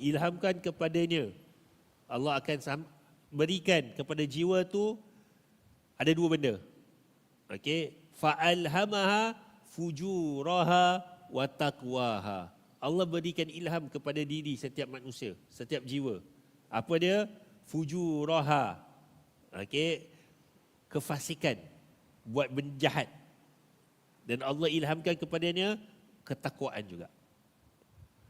ilhamkan kepadanya. Allah akan berikan kepada jiwa tu ada dua benda. Okey, fa'alhamaha fujuraha wa taqwaha. Allah berikan ilham kepada diri setiap manusia, setiap jiwa. Apa dia? Fujuraha. Okey, kefasikan, buat benda jahat. Dan Allah ilhamkan kepadanya ketakwaan juga.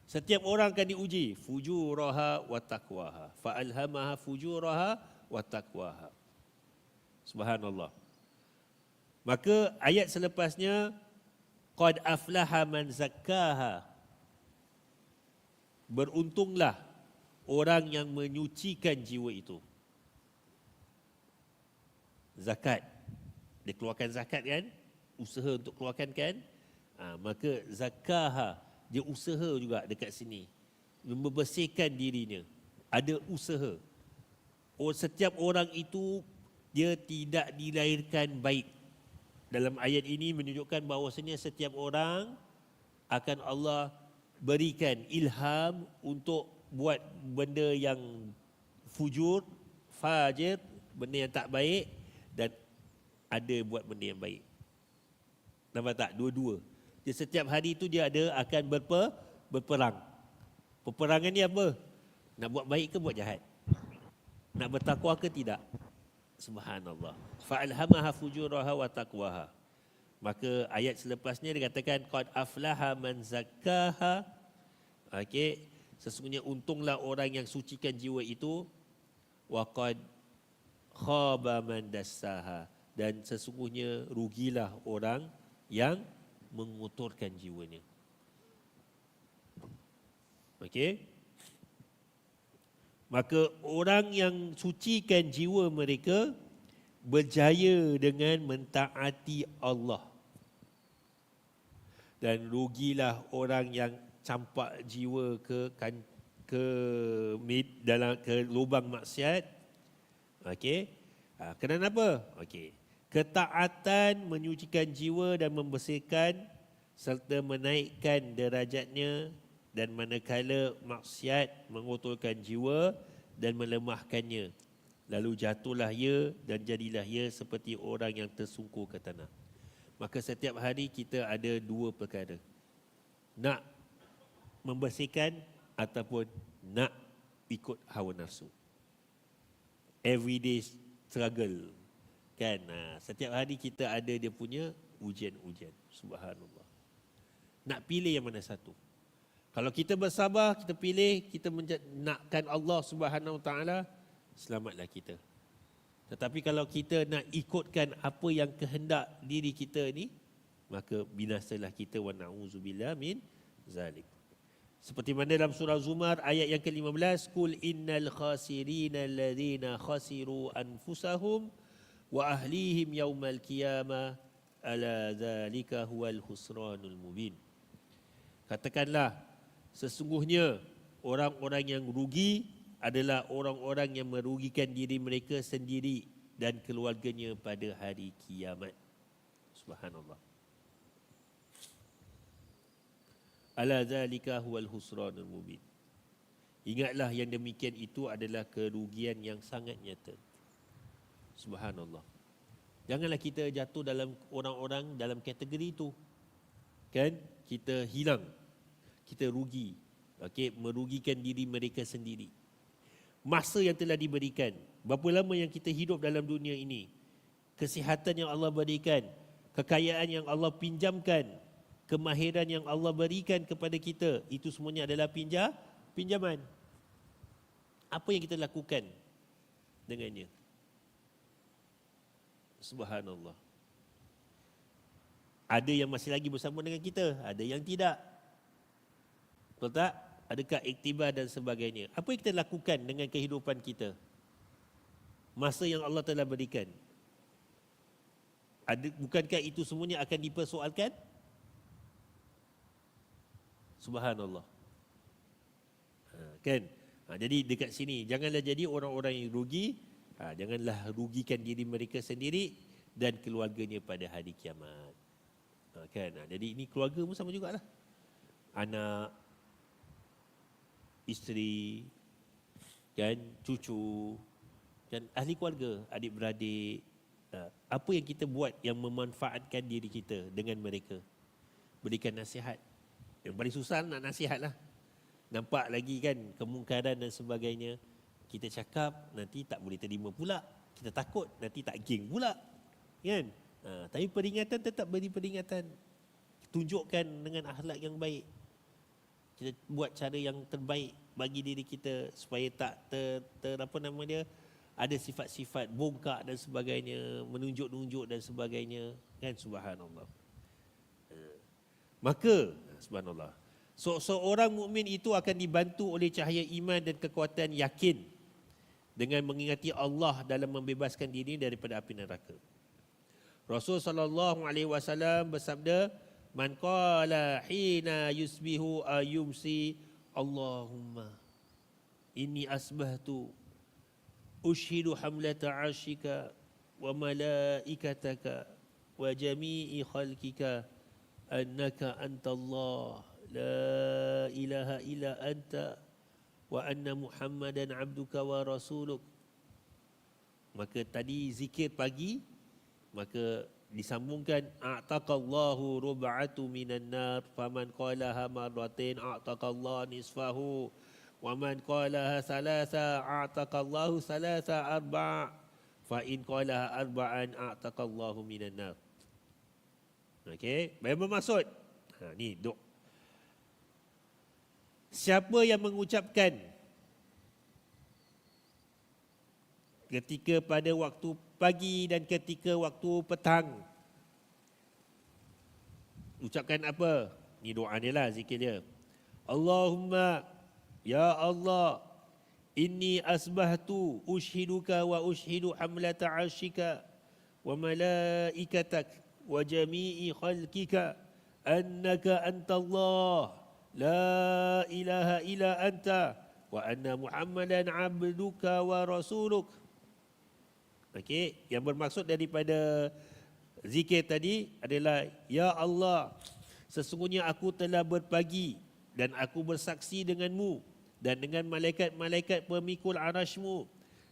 Setiap orang akan diuji fujuraha wa taqwaha. Fa alhamaha fujuraha wa taqwaha. Subhanallah. Maka ayat selepasnya qad aflaha man zakkaha. Beruntunglah orang yang menyucikan jiwa itu. Zakat. Dia keluarkan zakat kan? Usaha untuk keluarkan kan? Ha, maka zakaha dia usaha juga dekat sini. Membersihkan dirinya. Ada usaha. Oh, setiap orang itu dia tidak dilahirkan baik. Dalam ayat ini menunjukkan bahawasanya setiap orang akan Allah berikan ilham untuk buat benda yang fujur fajir benda yang tak baik dan ada buat benda yang baik. Nampak tak? Dua-dua dia setiap hari itu dia ada akan berper, berperang. Peperangan ni apa? Nak buat baik ke buat jahat? Nak bertakwa ke tidak? Subhanallah. Fa'alhamaha fujuraha wa taqwaha. Maka ayat selepasnya dia katakan qad aflaha man zakkaha. Okey, sesungguhnya untunglah orang yang sucikan jiwa itu wa qad khaba man dassaha dan sesungguhnya rugilah orang yang mengotorkan jiwanya. Okey. Maka orang yang sucikan jiwa mereka berjaya dengan mentaati Allah. Dan rugilah orang yang campak jiwa ke kan, ke mid, dalam ke lubang maksiat. Okey. Ha, kenapa? Okey. Ketaatan menyucikan jiwa dan membersihkan serta menaikkan derajatnya dan manakala maksiat mengotorkan jiwa dan melemahkannya. Lalu jatuhlah ia dan jadilah ia seperti orang yang tersungkur ke tanah. Maka setiap hari kita ada dua perkara. Nak membersihkan ataupun nak ikut hawa nafsu. Everyday struggle Kan? Ha, setiap hari kita ada dia punya ujian-ujian. Subhanallah. Nak pilih yang mana satu? Kalau kita bersabar, kita pilih, kita nakkan Allah Subhanahu Taala, selamatlah kita. Tetapi kalau kita nak ikutkan apa yang kehendak diri kita ni, maka binasalah kita wa na'udzubillah min zalik. Seperti mana dalam surah Zumar ayat yang ke-15, "Qul innal khasirina alladhina khasiru anfusahum" wa ahlihim yaumal qiyamah ala zalika huwal husranul mubin. Katakanlah sesungguhnya orang-orang yang rugi adalah orang-orang yang merugikan diri mereka sendiri dan keluarganya pada hari kiamat. Subhanallah. Ala zalika huwal husranul mubin. Ingatlah yang demikian itu adalah kerugian yang sangat nyata Subhanallah. Janganlah kita jatuh dalam orang-orang dalam kategori itu. Kan? Kita hilang. Kita rugi. Okey, merugikan diri mereka sendiri. Masa yang telah diberikan. Berapa lama yang kita hidup dalam dunia ini? Kesihatan yang Allah berikan, kekayaan yang Allah pinjamkan, kemahiran yang Allah berikan kepada kita, itu semuanya adalah pinjam, pinjaman. Apa yang kita lakukan dengannya? Subhanallah. Ada yang masih lagi bersama dengan kita, ada yang tidak. Betul tak? Adakah iktibar dan sebagainya? Apa yang kita lakukan dengan kehidupan kita? Masa yang Allah telah berikan. Ada, bukankah itu semuanya akan dipersoalkan? Subhanallah. Ha, kan? Ha, jadi dekat sini, janganlah jadi orang-orang yang rugi Ha, janganlah rugikan diri mereka sendiri dan keluarganya pada hari kiamat. Ha, kan? Ha, jadi ini keluarga pun sama jugalah. Anak, isteri, kan cucu, kan ahli keluarga, adik-beradik. Uh, apa yang kita buat yang memanfaatkan diri kita dengan mereka? Berikan nasihat. Yang paling susah nak nasihat lah. Nampak lagi kan kemungkaran dan sebagainya. Kita cakap nanti tak boleh terima pula. Kita takut nanti tak geng pula. Kan? Ha, tapi peringatan tetap beri peringatan. Tunjukkan dengan akhlak yang baik. Kita buat cara yang terbaik bagi diri kita supaya tak ter, ter apa nama dia ada sifat-sifat bongkak dan sebagainya, menunjuk-nunjuk dan sebagainya, kan subhanallah. Ha. Maka subhanallah. So, seorang mukmin itu akan dibantu oleh cahaya iman dan kekuatan yakin dengan mengingati Allah dalam membebaskan diri daripada api neraka. Rasul sallallahu alaihi wasallam bersabda, "Man qala hina yusbihu ayumsi Allahumma inni asbahtu ushhidu hamlata 'arshika wa malaikataka wa jami'i khalqika annaka antallah la ilaha illa anta muhammadan abduka wa rasuluk. Maka tadi zikir pagi maka disambungkan a'taqallahu rub'atu minan nar faman qalaha marratain a'taqallahu nisfahu wa man qalaha salasa a'taqallahu salasa arba' fa in qalaha arba'an a'taqallahu minan nar. Okey bermaksud? Ha ni doa Siapa yang mengucapkan ketika pada waktu pagi dan ketika waktu petang ucapkan apa? Ni doa dia lah zikir dia. Allahumma ya Allah inni asbahtu ushiduka wa ushidu hamlata arshika wa malaikatak wa jami'i khalqika annaka antallah La ilaha ila anta Wa anna muhammadan abduka wa rasuluk Okey, yang bermaksud daripada zikir tadi adalah Ya Allah, sesungguhnya aku telah berpagi dan aku bersaksi denganmu dan dengan malaikat-malaikat pemikul arashmu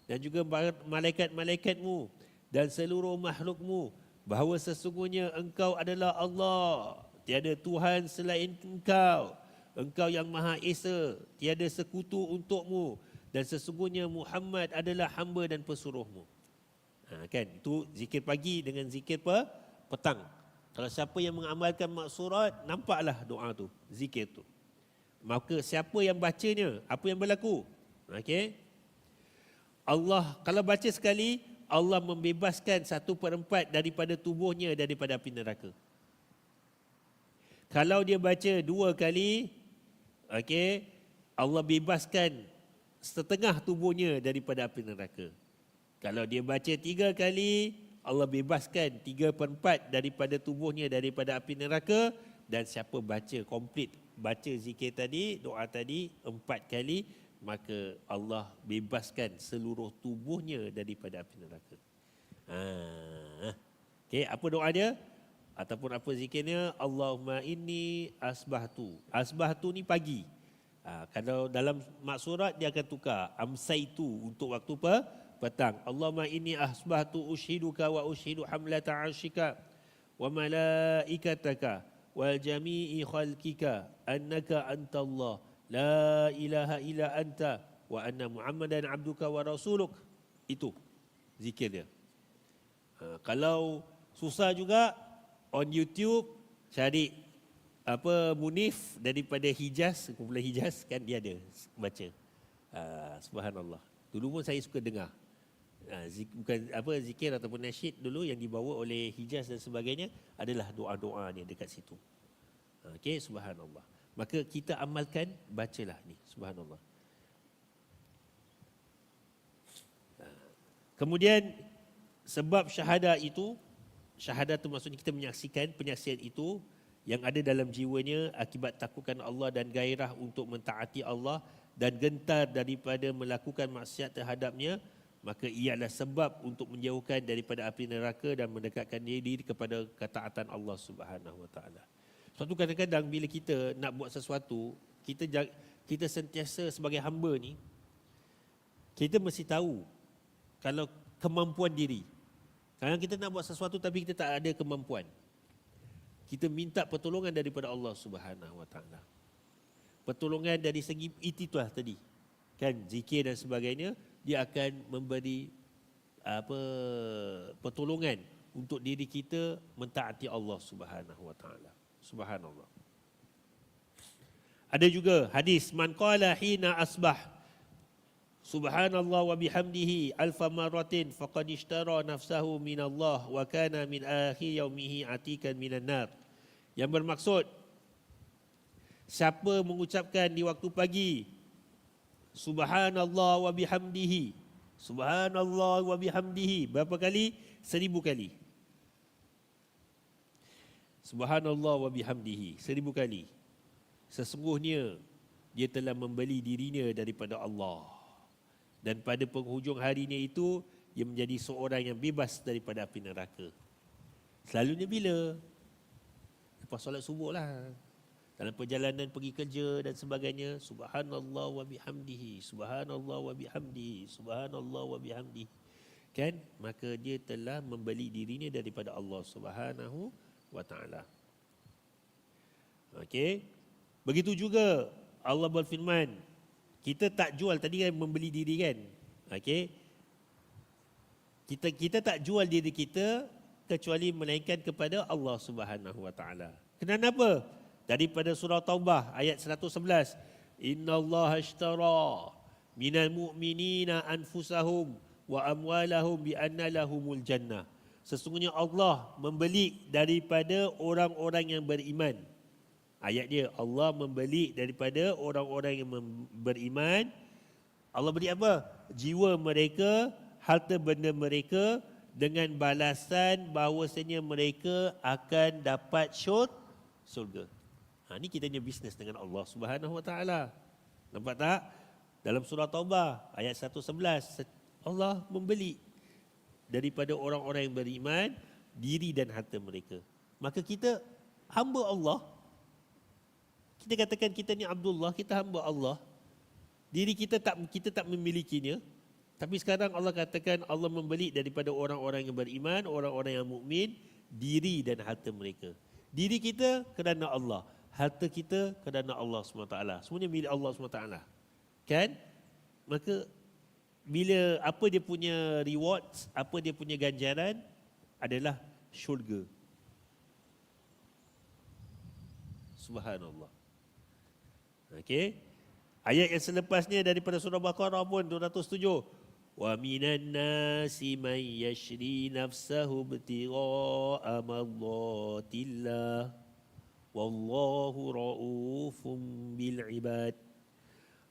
dan juga malaikat-malaikatmu dan seluruh makhlukmu bahawa sesungguhnya engkau adalah Allah. Tiada Tuhan selain engkau. Engkau yang Maha Esa, tiada sekutu untukmu dan sesungguhnya Muhammad adalah hamba dan pesuruhmu. Ha, kan? Itu zikir pagi dengan zikir pe, petang. Kalau siapa yang mengamalkan maksurat, nampaklah doa tu, zikir tu. Maka siapa yang bacanya, apa yang berlaku? Okay? Allah, kalau baca sekali, Allah membebaskan satu perempat daripada tubuhnya daripada api neraka. Kalau dia baca dua kali, Okey, Allah bebaskan setengah tubuhnya daripada api neraka. Kalau dia baca tiga kali, Allah bebaskan tiga per empat daripada tubuhnya daripada api neraka dan siapa baca komplit baca zikir tadi, doa tadi empat kali, maka Allah bebaskan seluruh tubuhnya daripada api neraka. Ha. Okey, apa doa dia? Ataupun apa zikirnya Allahumma inni asbahtu. Asbahtu ni pagi. Ha, kalau dalam maksurat dia akan tukar amsaitu untuk waktu apa petang. Allahumma inni asbahtu ushiduka wa ushidu hamlata arshika wa malaikataka wal jami'i khalqika annaka antallah. La ilaha illa anta wa anna muhammadan abduka wa rasuluk. Itu zikir dia ha, kalau susah juga on YouTube cari apa Munif daripada Hijaz, kumpulan Hijaz kan dia ada baca. Uh, subhanallah. Dulu pun saya suka dengar. Uh, zik, bukan apa zikir ataupun nasyid dulu yang dibawa oleh Hijaz dan sebagainya adalah doa-doa ni dekat situ. Uh, Okey, subhanallah. Maka kita amalkan bacalah ni, subhanallah. Kemudian sebab syahadah itu syahadat itu maksudnya kita menyaksikan penyaksian itu yang ada dalam jiwanya akibat takutkan Allah dan gairah untuk mentaati Allah dan gentar daripada melakukan maksiat terhadapnya maka ia adalah sebab untuk menjauhkan daripada api neraka dan mendekatkan diri kepada ketaatan Allah Subhanahu Wa Taala. Suatu kadang-kadang bila kita nak buat sesuatu, kita kita sentiasa sebagai hamba ni kita mesti tahu kalau kemampuan diri. Kadang kita nak buat sesuatu tapi kita tak ada kemampuan. Kita minta pertolongan daripada Allah Subhanahu Wa Taala. Pertolongan dari segi ititulah tadi. Kan zikir dan sebagainya dia akan memberi apa pertolongan untuk diri kita mentaati Allah Subhanahu Wa Taala. Subhanallah. Ada juga hadis man qala hina asbah Subhanallah wa bihamdihi alfa marratin faqad ishtara nafsahu min Allah wa kana min akhir yaumihi atikan minan nar. Yang bermaksud siapa mengucapkan di waktu pagi Subhanallah wa bihamdihi Subhanallah wa bihamdihi berapa kali? Seribu kali. Subhanallah wa bihamdihi seribu kali. Sesungguhnya dia telah membeli dirinya daripada Allah dan pada penghujung harinya itu ia menjadi seorang yang bebas daripada api neraka. Selalunya bila? Lepas solat subuh lah. Dalam perjalanan pergi kerja dan sebagainya. Subhanallah wa bihamdihi. Subhanallah wa bihamdihi. Subhanallah wa bihamdihi. Kan? Maka dia telah membeli dirinya daripada Allah subhanahu wa ta'ala. Okey. Begitu juga Allah berfirman kita tak jual tadi kan membeli diri kan? Okey. Kita kita tak jual diri kita kecuali melainkan kepada Allah Subhanahu wa taala. Kenapa? Daripada surah taubah ayat 111 innallaha ashtara minal mu'minina anfusahum wa amwalahum bi anna lahumul jannah. Sesungguhnya Allah membeli daripada orang-orang yang beriman Ayat dia Allah membeli daripada orang-orang yang beriman. Allah beri apa? Jiwa mereka, harta benda mereka dengan balasan bahawasanya mereka akan dapat syur, surga. Ha, ini kita punya bisnes dengan Allah Subhanahu Wa Taala. Nampak tak? Dalam surah Taubah ayat 111 Allah membeli daripada orang-orang yang beriman diri dan harta mereka. Maka kita hamba Allah kita katakan kita ni Abdullah, kita hamba Allah. Diri kita tak kita tak memilikinya. Tapi sekarang Allah katakan Allah membeli daripada orang-orang yang beriman, orang-orang yang mukmin diri dan harta mereka. Diri kita kerana Allah, harta kita kerana Allah SWT. Semuanya milik Allah SWT. Kan? Maka bila apa dia punya rewards, apa dia punya ganjaran adalah syurga. Subhanallah. Okey. Ayat yang selepasnya daripada surah Baqarah pun 207. Wa minan nasi man yashri nafsahu ibtigha'a mardatillah. Wallahu raufum bil ibad.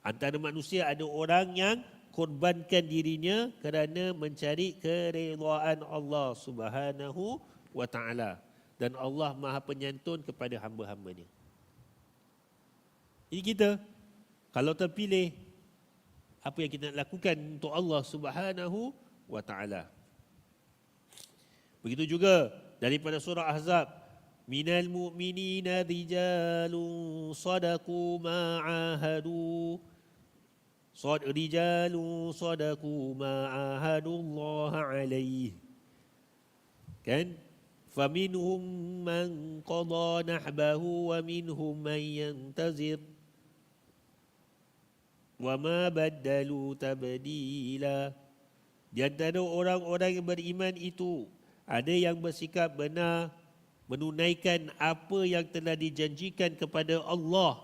Antara manusia ada orang yang korbankan dirinya kerana mencari keredaan Allah Subhanahu wa taala dan Allah Maha penyantun kepada hamba-hambanya. Ini kita kalau terpilih apa yang kita nak lakukan untuk Allah Subhanahu wa taala. Begitu juga daripada surah Ahzab minal mu'minina rijalun sadaqu ma ahadu صد رجال صدقوا ما عاهدوا الله عليه kan فمنهم من قضى نحبه ومنهم من ينتظر Wama badalu tabdila. Di antara orang-orang yang beriman itu ada yang bersikap benar menunaikan apa yang telah dijanjikan kepada Allah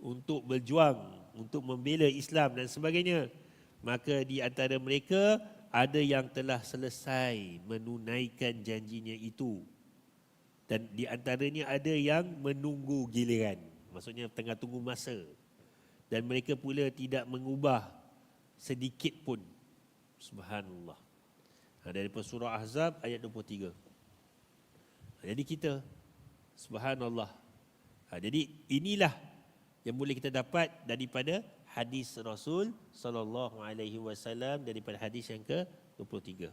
untuk berjuang untuk membela Islam dan sebagainya. Maka di antara mereka ada yang telah selesai menunaikan janjinya itu. Dan di antaranya ada yang menunggu giliran. Maksudnya tengah tunggu masa dan mereka pula tidak mengubah sedikit pun. Subhanallah. Ha, dari surah ahzab ayat 23 ha, jadi kita subhanallah. Ha, jadi inilah yang boleh kita dapat daripada hadis Rasul sallallahu alaihi wasallam daripada hadis yang ke 23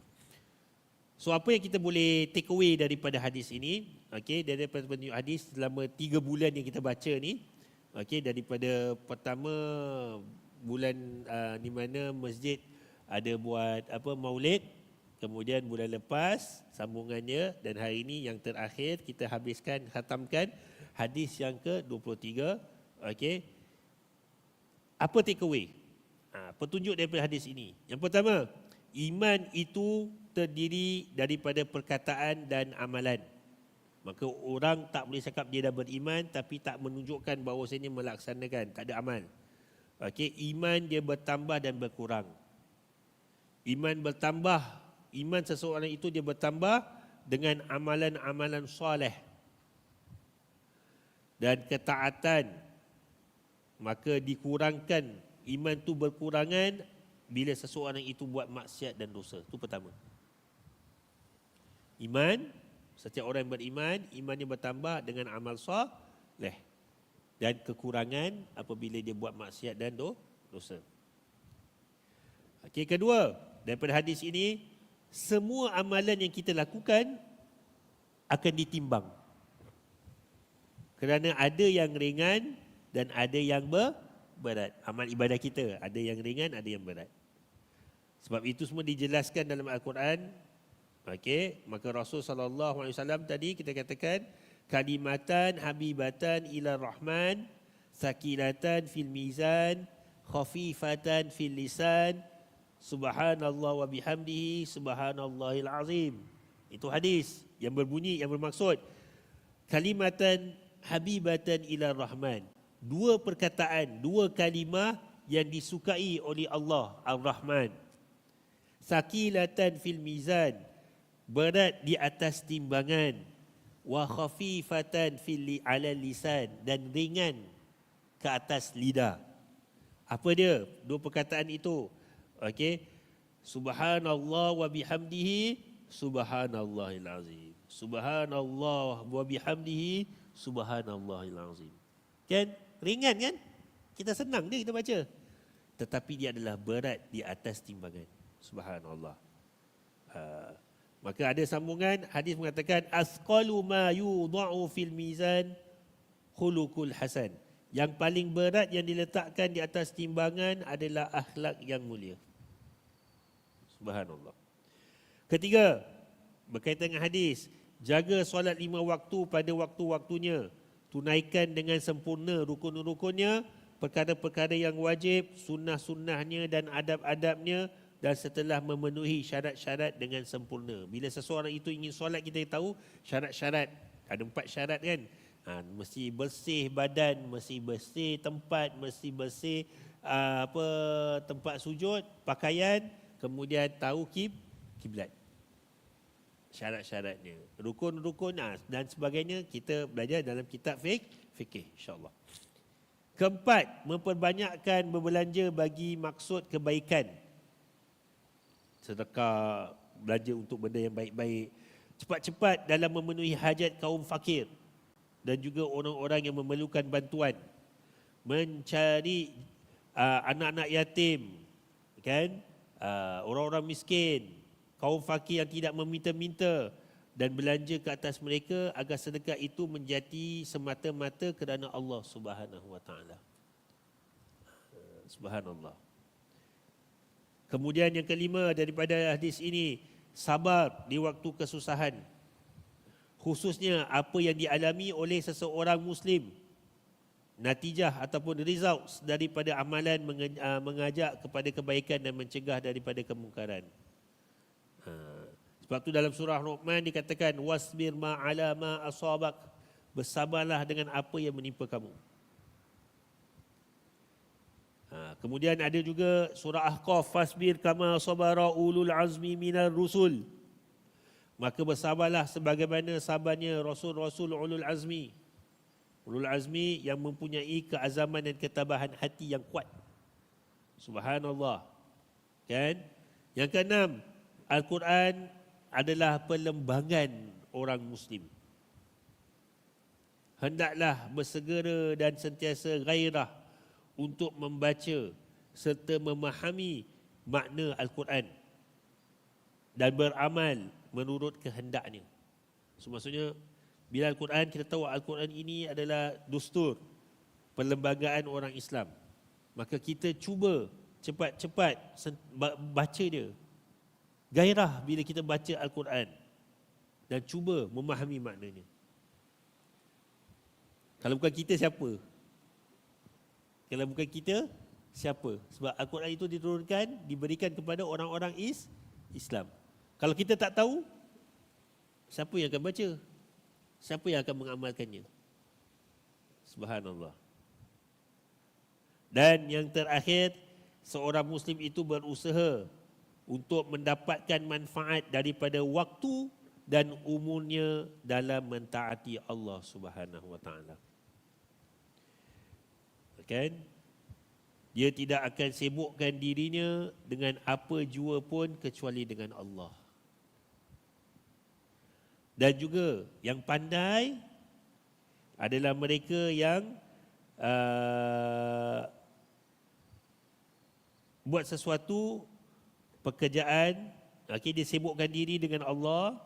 So apa yang kita boleh take away daripada hadis ini? Okey, daripada hadis selama tiga bulan yang kita baca ni, Okey daripada pertama bulan uh, di mana masjid ada buat apa maulid kemudian bulan lepas sambungannya dan hari ini yang terakhir kita habiskan khatamkan hadis yang ke-23 okey. Apa take away ha, petunjuk daripada hadis ini. Yang pertama iman itu terdiri daripada perkataan dan amalan Maka orang tak boleh cakap dia dah beriman tapi tak menunjukkan bahawa bahawasanya melaksanakan, tak ada amal. Okey, iman dia bertambah dan berkurang. Iman bertambah, iman seseorang itu dia bertambah dengan amalan-amalan soleh dan ketaatan. Maka dikurangkan iman tu berkurangan bila seseorang itu buat maksiat dan dosa. Itu pertama. Iman Setiap orang yang beriman, imannya bertambah dengan amal soleh. Dan kekurangan apabila dia buat maksiat dan dosa. Okey, kedua, daripada hadis ini, semua amalan yang kita lakukan akan ditimbang. Kerana ada yang ringan dan ada yang berat. Amal ibadah kita ada yang ringan, ada yang berat. Sebab itu semua dijelaskan dalam Al-Quran Okey, maka Rasul sallallahu alaihi wasallam tadi kita katakan kalimatan habibatan ila rahman sakilatan fil mizan khafifatan fil lisan subhanallah wa bihamdihi subhanallahil azim. Itu hadis yang berbunyi yang bermaksud kalimatan habibatan ila rahman. Dua perkataan, dua kalimah yang disukai oleh Allah Ar-Rahman. Sakilatan fil mizan berat di atas timbangan wa khafifatan fil ala lisan dan ringan ke atas lidah. Apa dia? Dua perkataan itu. Okey. Subhanallah wa bihamdihi subhanallahil azim. Subhanallah wa bihamdihi subhanallahil azim. Kan? Ringan kan? Kita senang dia kita baca. Tetapi dia adalah berat di atas timbangan. Subhanallah. Uh, Maka ada sambungan hadis mengatakan asqalu ma yudha'u fil mizan khuluqul hasan. Yang paling berat yang diletakkan di atas timbangan adalah akhlak yang mulia. Subhanallah. Ketiga, berkaitan dengan hadis, jaga solat lima waktu pada waktu-waktunya. Tunaikan dengan sempurna rukun-rukunnya, perkara-perkara yang wajib, sunnah-sunnahnya dan adab-adabnya, dan setelah memenuhi syarat-syarat dengan sempurna. Bila seseorang itu ingin solat kita tahu syarat-syarat. Ada empat syarat kan? Ha, mesti bersih badan, mesti bersih tempat, mesti bersih uh, apa tempat sujud, pakaian, kemudian tahu kib kiblat. Syarat-syaratnya. Rukun-rukun ha, dan sebagainya kita belajar dalam kitab fiqh, fikih insya-Allah. Keempat, memperbanyakkan berbelanja bagi maksud kebaikan sedekah, belanja untuk benda yang baik-baik. Cepat-cepat dalam memenuhi hajat kaum fakir dan juga orang-orang yang memerlukan bantuan. Mencari uh, anak-anak yatim, kan? Uh, orang-orang miskin, kaum fakir yang tidak meminta-minta dan belanja ke atas mereka agar sedekah itu menjadi semata-mata kerana Allah Subhanahu wa taala. Subhanallah. Kemudian yang kelima daripada hadis ini, sabar di waktu kesusahan. Khususnya apa yang dialami oleh seseorang Muslim. Natijah ataupun result daripada amalan ah, mengajak kepada kebaikan dan mencegah daripada kemungkaran. Ha. Sebab tu dalam surah Rahman dikatakan wasbir ma'ala ma asabak bersabarlah dengan apa yang menimpa kamu. Ha, kemudian ada juga surah Ahqaf fasbir kama sabara ulul azmi minar rusul. Maka bersabarlah sebagaimana sabarnya rasul-rasul ulul azmi. Ulul azmi yang mempunyai keazaman dan ketabahan hati yang kuat. Subhanallah. Kan? Yang keenam, Al-Quran adalah perlembangan orang muslim. Hendaklah bersegera dan sentiasa gairah untuk membaca serta memahami makna Al-Quran dan beramal menurut kehendaknya. So, maksudnya bila Al-Quran kita tahu Al-Quran ini adalah dustur. perlembagaan orang Islam. Maka kita cuba cepat-cepat baca dia. Gairah bila kita baca Al-Quran dan cuba memahami maknanya. Kalau bukan kita siapa? Kalau bukan kita siapa? Sebab Al-Quran itu diturunkan diberikan kepada orang-orang is Islam. Kalau kita tak tahu siapa yang akan baca? Siapa yang akan mengamalkannya? Subhanallah. Dan yang terakhir, seorang Muslim itu berusaha untuk mendapatkan manfaat daripada waktu dan umurnya dalam mentaati Allah Subhanahu wa taala. Kan? Dia tidak akan sibukkan dirinya dengan apa jua pun kecuali dengan Allah. Dan juga yang pandai adalah mereka yang uh, buat sesuatu pekerjaan okey dia sibukkan diri dengan Allah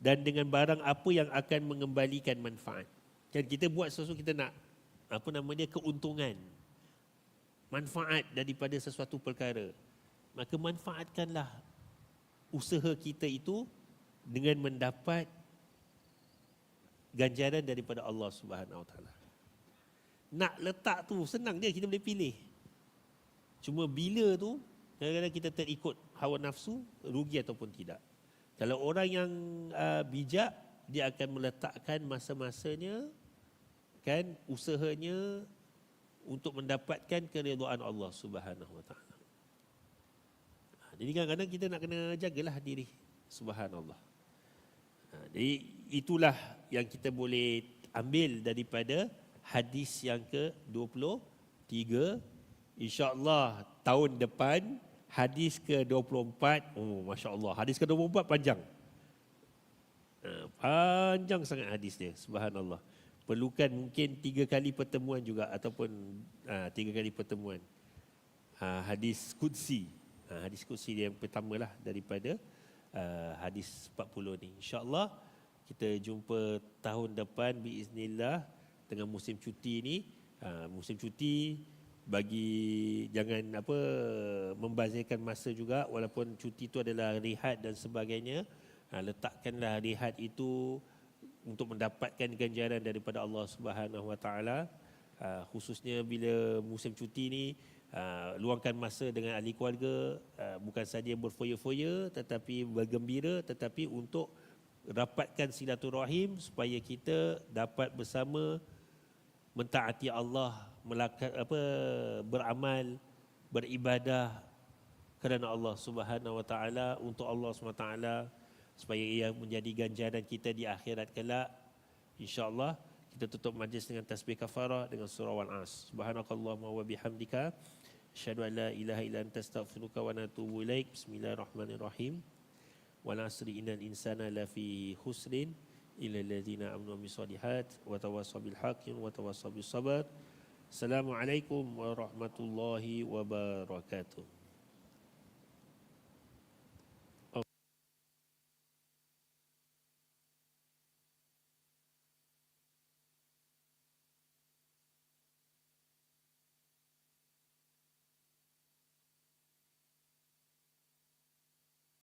dan dengan barang apa yang akan mengembalikan manfaat kan kita buat sesuatu kita nak apa nama dia keuntungan manfaat daripada sesuatu perkara. Maka manfaatkanlah usaha kita itu dengan mendapat ganjaran daripada Allah Subhanahu Taala. Nak letak tu senang dia kita boleh pilih. Cuma bila tu kadang-kadang kita terikut hawa nafsu rugi ataupun tidak. Kalau orang yang uh, bijak dia akan meletakkan masa-masanya kan usahanya untuk mendapatkan keridhaan Allah Subhanahu Wa Taala. Ha, jadi kadang-kadang kita nak kena jagalah diri subhanallah. Ha, jadi itulah yang kita boleh ambil daripada hadis yang ke-23 InsyaAllah tahun depan hadis ke-24. Oh, Masya Allah. Hadis ke-24 panjang. Uh, panjang sangat hadis dia. Subhanallah. Perlukan mungkin tiga kali pertemuan juga ataupun uh, tiga kali pertemuan. Uh, hadis Qudsi. Uh, hadis Qudsi dia yang pertama lah daripada uh, hadis 40 ni. InsyaAllah kita jumpa tahun depan biiznillah dengan musim cuti ni. Uh, musim cuti bagi jangan apa membazirkan masa juga walaupun cuti itu adalah rehat dan sebagainya ha, letakkanlah rehat itu untuk mendapatkan ganjaran daripada Allah Subhanahu Wa Taala. Ha, khususnya bila musim cuti ni ha, luangkan masa dengan ahli keluarga. Ha, bukan saja berfoya-foya tetapi bergembira tetapi untuk rapatkan silaturahim supaya kita dapat bersama mentaati Allah melakukan apa beramal beribadah kerana Allah Subhanahu wa taala untuk Allah Subhanahu wa taala supaya ia menjadi ganjaran kita di akhirat kelak. Insyaallah kita tutup majlis dengan tasbih kafarah dengan surah wal as subhanakallahumma wa bihamdika asyhadu an la ilaha illa anta astaghfiruka wa atubu ilaik. Bismillahirrahmanirrahim. Wal asri innal insana lafi khusrin illa alladhina amanu bis solihat wa tawassaw bil haqqi wa tawassaw bis sabr. Assalamualaikum warahmatullahi wabarakatuh.